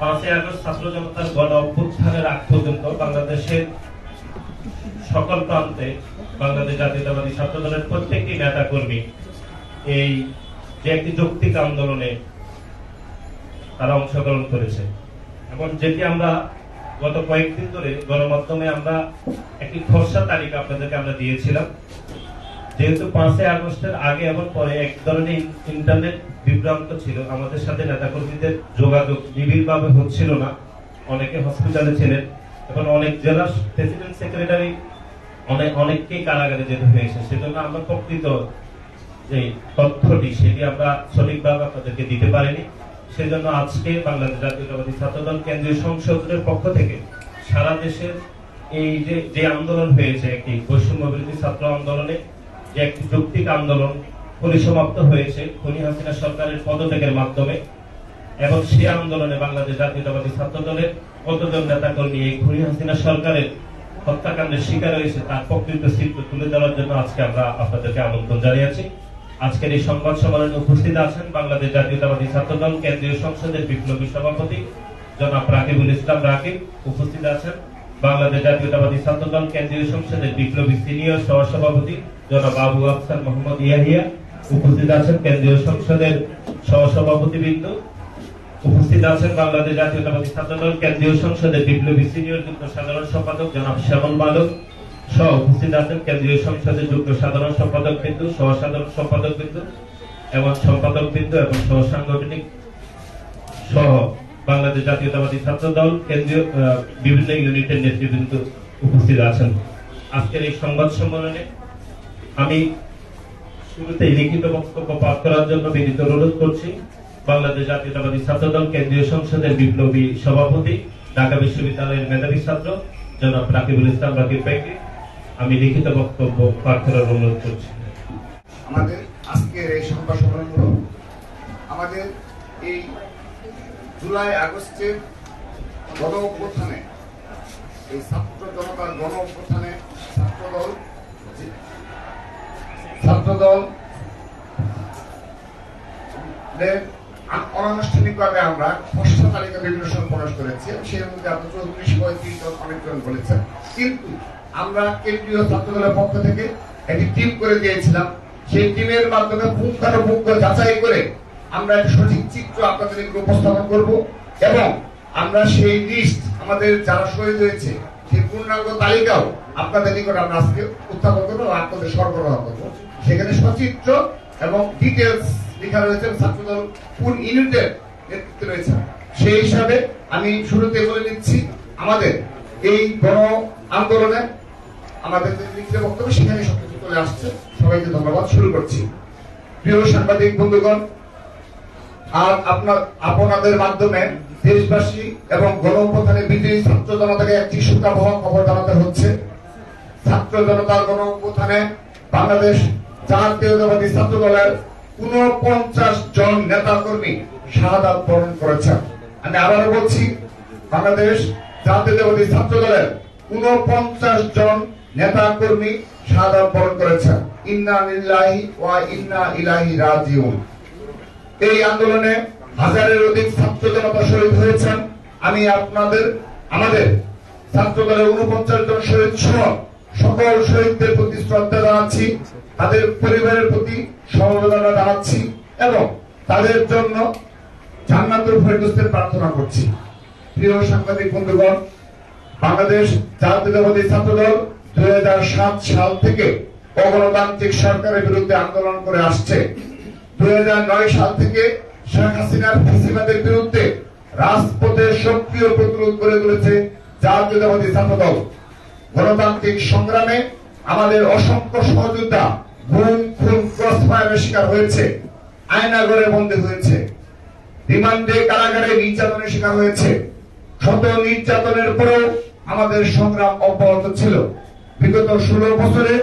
পাঁচই আগস্ট জনতার গণ বাংলাদেশের সকল প্রান্তে বাংলাদেশ এই যে একটি যৌক্তিক আন্দোলনে তারা অংশগ্রহণ করেছে। এবং যেটি আমরা গত কয়েকদিন ধরে গণমাধ্যমে আমরা একটি খসড়া তালিকা আপনাদেরকে আমরা দিয়েছিলাম। যেহেতু পাঁচই আগস্টের আগে এবং পরে এক ধরনের ইন্টারনেট বিভ্রান্ত ছিল, আমাদের সাথে নেতাকর্মীদের যোগাযোগ নিবিড়ভাবে হচ্ছিল না। অনেকে হসপিটালে ছিলেন। এবং অনেক জেলা প্রেসিডেন্ট সেক্রেটারি অনেক অনেককেই কারাগারে যেতে হয়েছে। সেজন্য আমরা প্রকৃত যে তথ্যটি, সেটি আমরা সঠিকভাবে আপনাদেরকে দিতে পারিনি। সেজন্য আজকে বাংলাদেশ জাতীয়তাবাদী ছাত্রদল কেন্দ্রীয় সংসদের পক্ষ থেকে সারা দেশের এই যে যে আন্দোলন হয়েছে, একটি বৈষম্য বিরোধী ছাত্র আন্দোলনে যে একটি যৌক্তিক আন্দোলন পরিসমাপ্ত হয়েছে, খনি হাসিনা সরকারের পদত্যাগের মাধ্যমে। এবং সে আন্দোলনে বাংলাদেশ জাতীয়তাবাদী ছাত্র দলের কতজন নেতা কর্মী এই খনি হাসিনা সরকারের হত্যাকাণ্ডের শিকার হয়েছে, তার প্রকৃত চিত্র তুলে ধরার জন্য আজকে আমরা আপনাদেরকে আমন্ত্রণ জানিয়েছি। আজকের এই সংবাদ সম্মেলনে উপস্থিত আছেন বাংলাদেশ জাতীয়তাবাদী ছাত্র দল কেন্দ্রীয় সংসদের বিপ্লবী সভাপতি জনাব রাকিবুল ইসলাম রাকিব। উপস্থিত আছেন বাংলাদেশ জাতীয়তাবাদী ছাত্র দল কেন্দ্রীয় সংসদের বিপ্লবী সিনিয়র সহসভাপতি জনাব আবু আফসার মোহাম্মদ ইয়াহিয়া, উপস্থিত আছেন কেন্দ্রীয় সংসদের সহসভাপতি বিন্দু উপস্থিত আছেন বাংলাদেশ জাতীয়তাবাদী ছাত্র দল কেন্দ্রীয় সংসদের বিপ্লবী সিনিয়র যুগ্ম সাধারণ সম্পাদক জনাব শ্যামল মালক সহ উপস্থিত আছেন কেন্দ্রীয় সংসদের যুগ্ম সাধারণ সম্পাদক বিন্দু সহ সাধারণ সম্পাদক বিন্দু এবং সম্পাদক বিন্দু এবং সহ সাংগঠনিক সহ বাংলাদেশ জাতীয়তাবাদী ছাত্র দল কেন্দ্রীয় বিভিন্ন ইউনিটের নেতৃবৃন্দ উপস্থিত আছেন। আজকের এই সংবাদ সম্মেলনে আমি শুরুতে লিখিত বক্তব্য পাঠ করার জন্য বিনীত অনুরোধ করছি। বাংলাদেশ জাতীয়তাবাদী ছাত্র দল কেন্দ্রীয় সংসদের বিপ্লবী সভাপতি, ঢাকা বিশ্ববিদ্যালয়ের মেধাবী ছাত্র, জনাব রাকিবুল ইসলাম রাকিব ভাইকে আমি লিখিত বক্তব্য পাঠ করার অনুরোধ করছি। আমাদের আজকের এই সংবাদ সম্মেলনগুলো আমাদের এই জুলাই আগস্টের গণ অভ্যুত্থানে এই ছাত্র জনতার গণ অভ্যুত্থানে ছাত্রদল ছাত্রদল অনানুষ্ঠানিকভাবে আমরা খসড়া তালিকা বিভিন্ন প্রকাশ করেছি সেই মধ্যে আপনার চৌত্রিশ, পঁয়ত্রিশ জন অনেকজন বলেছেন। কিন্তু আমরা কেন্দ্রীয় ছাত্রদলের পক্ষ থেকে একটি টিম করে দিয়েছিলাম। সেই টিমের মাধ্যমে পুঙ্খানুপুঙ্খ যাচাই করে আমরা একটি সঠিক চিত্র আপনাদের নিকট উপস্থাপন করব এবং আমরা সেই লিস্ট আমাদের যারা শহীদ হয়েছে, সেই পূর্ণাঙ্গ তালিকাও আপনাদের নিকট আমরা আজকে উত্থাপন করব আপনাদের সরবরাহ করব। সেখানে সচিত্র এবং ডিটেলস লেখা রয়েছে ছাত্রদল কোন ইউনিটের নেতৃত্বে রয়েছে। সেই হিসাবে আমি শুরুতে বলে নিচ্ছি, আমাদের এই গণ আন্দোলনে আমাদের যে লিখিত বক্তব্য সেখানে সবকিছু চলে আসছে। সবাইকে ধন্যবাদ। শুরু করছি। প্রিয় সাংবাদিক, বন্ধুগণ আর আপনার, আপনাদের মাধ্যমে দেশবাসী এবং গণপ্রধানের বিজয়ী ছাত্র জনতাকে একটি সুখাবহ খবর জানাতে হচ্ছে। ছাত্র জনতার গণপ্রধানে বাংলাদেশ জাতীয়তাবাদী ছাত্র দলের উনপঞ্চাশ জন নেতা কর্মী শাহাদাত বরণ করেছেন। আমি আবারও বলছি, বাংলাদেশ জাতীয়তাবাদী ছাত্র দলের উনপঞ্চাশ জন নেতা কর্মী বরণ করেছেন। ইন্না লিল্লাহি ওয়া ইন্না ইলাইহি রাজিউন। এই আন্দোলনে হাজারের অধিক ছাত্র জনতা শহীদ হয়েছেন। আমি আপনাদের, আমাদের ছাত্র দলের উনপঞ্চাশ জন শহীদ সহ সকল শহীদদের প্রতি শ্রদ্ধা জানাচ্ছি, তাদের পরিবারের প্রতি সমবেদনা জানাচ্ছি এবং তাদের জন্য জান্নাতুল ফেরদৌসের প্রার্থনা করছি। প্রিয় সাংবাদিক বন্ধুগণ, বাংলাদেশ জাতীয়তাবাদী ছাত্র দল দুই হাজার সাত সাল থেকে অগণতান্ত্রিক সরকারের বিরুদ্ধে আন্দোলন করে আসছে। দুই হাজার নয় সাল থেকে শেখ হাসিনার ফেসিবাদের বিরুদ্ধে রাজপথে সক্রিয় প্রতিরোধ করে তুলেছে জাতীয়তাবাদী ছাত্র দল গণতান্ত্রিক সংগ্রামে আমাদের অসংখ্য সহযোদ্ধা গুম, খুন ক্রস ফায়ারের শিকার হয়েছে আয়নাগরে বন্দী হয়েছে, রিমান্ডে কারাগারে নির্যাতনের শিকার হয়েছে। শত নির্যাতনের পরেও আমাদের সংগ্রাম অব্যাহত ছিল। বিগত ষোলো বছরে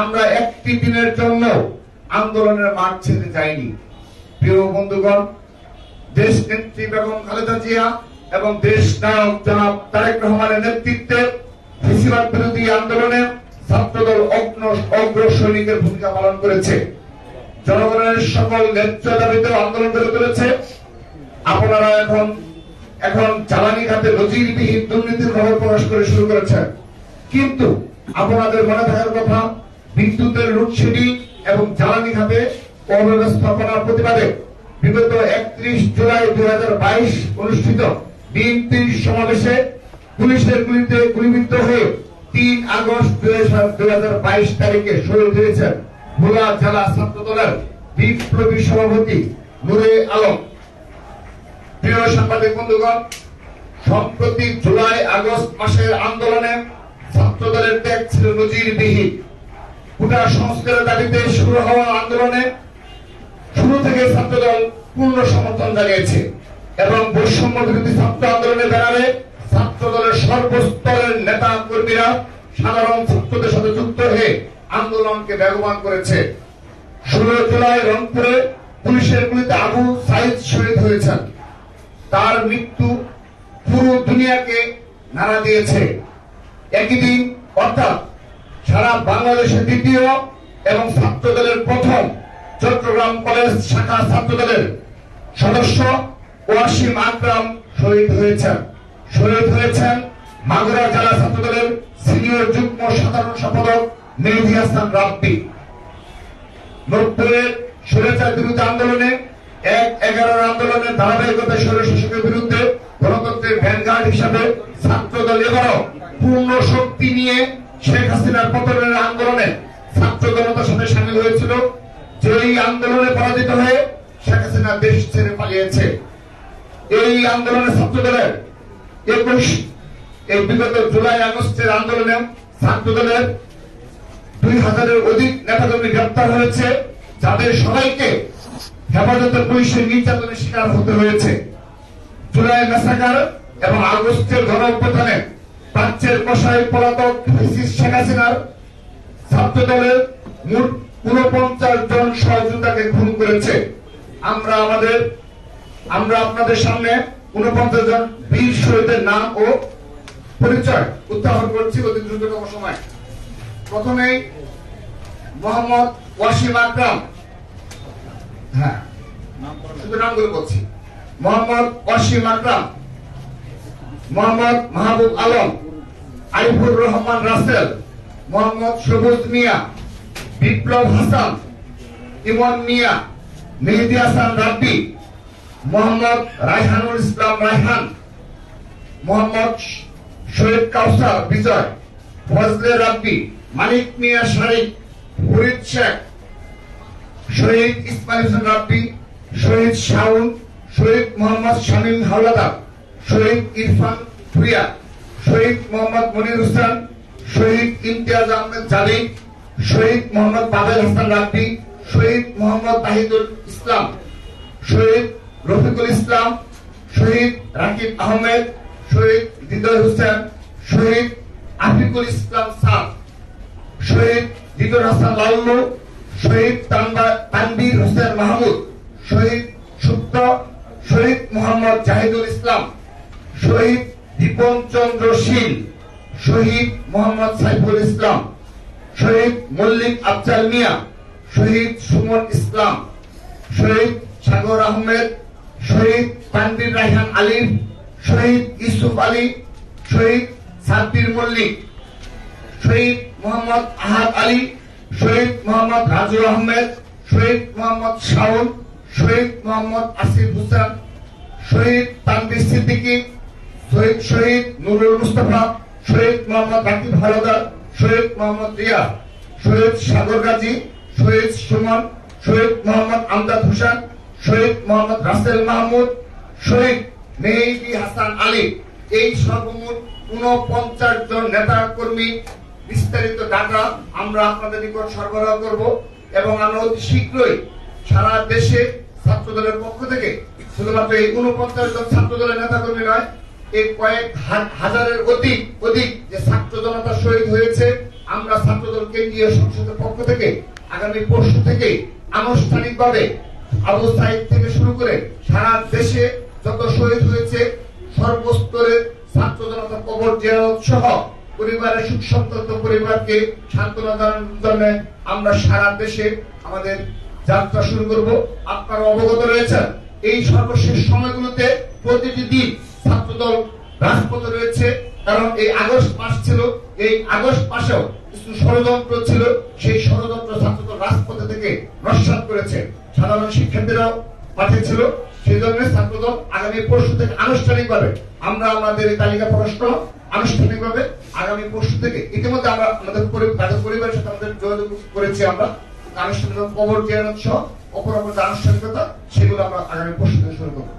আমরা একটি দিনের জন্য আন্দোলনের মাঠ ছেড়ে যায়নি। প্রিয় বন্ধুগণ দেশ নেত্রী বেগম খালেদা জিয়া এবং দেশ নায়ক জনাব তারেক রহমানের নেতৃত্বে ফেসিবাদ বিরোধী আন্দোলনে ছাত্রদল অগ্র সৈনিকের ভূমিকা পালন করেছে। জনগণের সকল ন্যায্য দাবিতে আন্দোলন করে তুলেছে। আপনারা এখন এখন জ্বালানি খাতে নজিরবিহীন দুর্নীতির খবর প্রকাশ করে শুরু করেছেন। কিন্তু আপনাদের মনে থাকার কথা, বিদ্যুতের লোডশেডিং এবং জ্বালানি খাতে অব্যবস্থাপনার প্রতিবাদে বিগত একত্রিশ জুলাই দুই অনুষ্ঠিত বিএনপির সমাবেশে পুলিশের গুলিতে গুলিবিদ্ধ হয়ে তিন আগস্ট দুই হাজার বাইশ তারিখে শহীদ হয়েছেন ভোলা জেলা ছাত্র দলের বিপ্লবী সভাপতি নুরে আলম। প্রিয় সাংবাদিক বন্ধুগণ, সম্প্রতি জুলাই আগস্ট মাসের আন্দোলনে ছাত্র দলের ত্যাগ ছিল নজিরবিহীন। কোটা সংস্কারের দাবিতে শুরু হওয়া আন্দোলনে শুরু থেকে ছাত্রদল পূর্ণ সমর্থন জানিয়েছে এবং বৈষম্য বিরোধী ছাত্র আন্দোলনের ব্যানারে ছাত্র দলের সর্বস্তরের নেতা কর্মীরা সাধারণ ছাত্রদের সাথে যুক্ত হয়ে আন্দোলনকে বেগবান করেছে। ষোলো জুলাই রংপুরে পুলিশের গুলিতে আবু সাইদ শহীদ হয়েছেন। তার মৃত্যু পুরো দুনিয়াকে নাড়া দিয়েছে। একই দিন অর্থাৎ সারা বাংলাদেশের দ্বিতীয় এবং ছাত্র দলের প্রথম চট্টগ্রাম কলেজ শাখা ছাত্র দলের সদস্য ওয়াসিম আকরাম শহীদ হয়েছেন। শহীদ হয়েছেন মাগুরা জেলা ছাত্র দলের সিনিয়র যুগ্ম সাধারণ সম্পাদক মেহদি হাসান রাব্বি। নব্বইয়ের স্বৈরাচার বিরুদ্ধে আন্দোলনে এক এগারোর আন্দোলনের ধারাবাহিকতা স্বৈর শাসকের বিরুদ্ধে গণতন্ত্রের ভ্যানগার্ড হিসাবে ছাত্র দল এবারও পূর্ণ শক্তি নিয়ে শেখ হাসিনার পতনের আন্দোলনে ছাত্র জনতার সাথে সামিল হয়েছিল। যে এই আন্দোলনে পরাজিত হয়ে শেখ হাসিনা দেশ ছেড়ে পালিয়েছে। এই আন্দোলনে ছাত্র দলের একুশ, এই বিগত জুলাই, আগস্টের আন্দোলনে ছাত্র দলের দুই হাজারের অধিক নেতাকর্মী গ্রেপ্তার হয়েছে, যাদের সবাইকে হেফাজতে পুলিশের নির্যাতনের শিকার হতে হয়েছে। জুলাই মেসাকার এবং আগস্টের গণ প্রাচ্যের কষাই পলাতক ফ্যাসিস্ট শেখ হাসিনার ছাত্র দলের মোট উনপঞ্চাশ জন সহযোগিতাকে খুন করেছে। আমরা আমাদের, আমরা আপনাদের সামনে উনপঞ্চাশ জন বীর শহীদের নাম ও পরিচয় উত্থাপন করছি অতি দ্রুততম সময়। প্রথমেই মোহাম্মদ ওয়াসিম আকরাম। হ্যাঁ শুধু নামগুলো বলছি। মোহাম্মদ ওয়াসিম আকরাম, মোহাম্মদ মাহবুব আলম আরিফুর রহমান রাসেল, মোহাম্মদ সবুজ মিয়া, বিপ্লব হাসান, ইমন মিয়া, মেহেদি হাসান রাব্বি, মোহাম্মদ রায়হানুল ইসলাম রায়হান মোহাম্মদ শহীদ কাউসার বিজয়, ফজলে রাব্বি, মানিক মিয়া শারিক, ফরিদ শেখ, শহীদ ইসমাইল হোসেন রাব্বি, শহীদ শাউন শহীদ মোহাম্মদ শামীম হাওলাদার, শহীদ ইরফান ভুইয়া। শহীদ মোহাম্মদ মনির হোসেন, শহীদ ইমতিয়াজ আহমেদ জালিম শহীদ মোহাম্মদ বাবেল হাসান রাব্বি, শহীদ মোহাম্মদ তাহিদুল ইসলাম, শহীদ রফিকুল ইসলাম, শহীদ রাকিব আহমেদ, শহীদ হৃদয় হোসেন, শহীদ আফিকুল ইসলাম সাদ শহীদ দিদুর হাসান লাল্লু শহীদ তানবা- তানবীর হোসেন মাহমুদ, শহীদ সুপ্ত, শহীদ মোহাম্মদ জাহিদুল ইসলাম, শহীদ দীপন চন্দ্র শীল, শহীদ মোহাম্মদ সাইফুল ইসলাম, শহীদ মল্লিক আফজাল মিয়া, শহীদ সুমন ইসলাম, শহীদ সাগর আহমেদ, শহীদ তানবির রায়হান আলিফ শহীদ ইউসুফ আলী, শহীদ সাব্বির মল্লিক, শহীদ মোহাম্মদ আহাদ আলী, শহীদ মোহাম্মদ রাজু আহমেদ, শহীদ মোহাম্মদ শাওন, শহীদ মোহাম্মদ আসিফ হুসেন, শহীদ তানবির সিদ্দিকী শহীদ শহীদ নুরুল মুস্তফা, শহীদ মোহাম্মদ রাকিব হালদার শহীদ মোহাম্মদ রিয়া, শহীদ সাগর গাজী, শহীদ সুমন, শহীদ মোহাম্মদ আমদাদ হোসেন, শহীদ মোহাম্মদ রাসেল মাহমুদ, শহীদ মেহেদি হাসান আলী। এই সর্বমোট উনপঞ্চাশ জন নেতা কর্মী, বিস্তারিত ডাটা আমরা আপনাদের নিকট সরবরাহ করব এবং আমরা অতি শীঘ্রই সারা দেশে ছাত্র দলের পক্ষ থেকে শুধুমাত্র এই উনপঞ্চাশ জন ছাত্র দলের নেতা কর্মী নয় এই কয়েক হাজারের অধিক অধিক যে ছাত্র জনতা শহীদ হয়েছে, আমরা ছাত্র দল কেন্দ্রীয় সংসদের পক্ষ থেকে আগামী পরশু থেকে আনুষ্ঠানিকভাবে আবু সাইদ থেকে শুরু করে সারা দেশে যত শহীদ হয়েছে, সর্বস্তরের ছাত্র জনতা কবর জিয়ারত সহ পরিবারের সুখ সন্তত পরিবারকে সান্ত্বনা জানানোর জন্য আমরা সারা দেশে আমাদের যাত্রা শুরু করব। আপনারা অবগত রয়েছেন, এই সর্বশেষ সময়গুলোতে প্রতিটি দিন ছাত্রদল রাজপথে রয়েছে। কারণ এই আগস্ট মাস ছিল, এই আগস্ট মাসেও কিছু ষড়যন্ত্র ছিল। সেই ষড়যন্ত্র ছাত্রদল রাজপথে থেকে নস্বাত করেছে। সাধারণ শিক্ষার্থীরাও পাঠিয়েছিল। সেই জন্য ছাত্রদল আগামী পরশু থেকে আনুষ্ঠানিকভাবে, আমরা আমাদের এই তালিকা করলাম আনুষ্ঠানিকভাবে আগামী পরশু থেকে। ইতিমধ্যে আমরা আমাদের পরিবারের সাথে আমাদের যোগাযোগ করেছি আমরা। আনুষ্ঠানিক কবর জিয়ারত সহ আনুষ্ঠানিকতা, সেগুলো আমরা আগামী পরশু থেকে শুরু করব।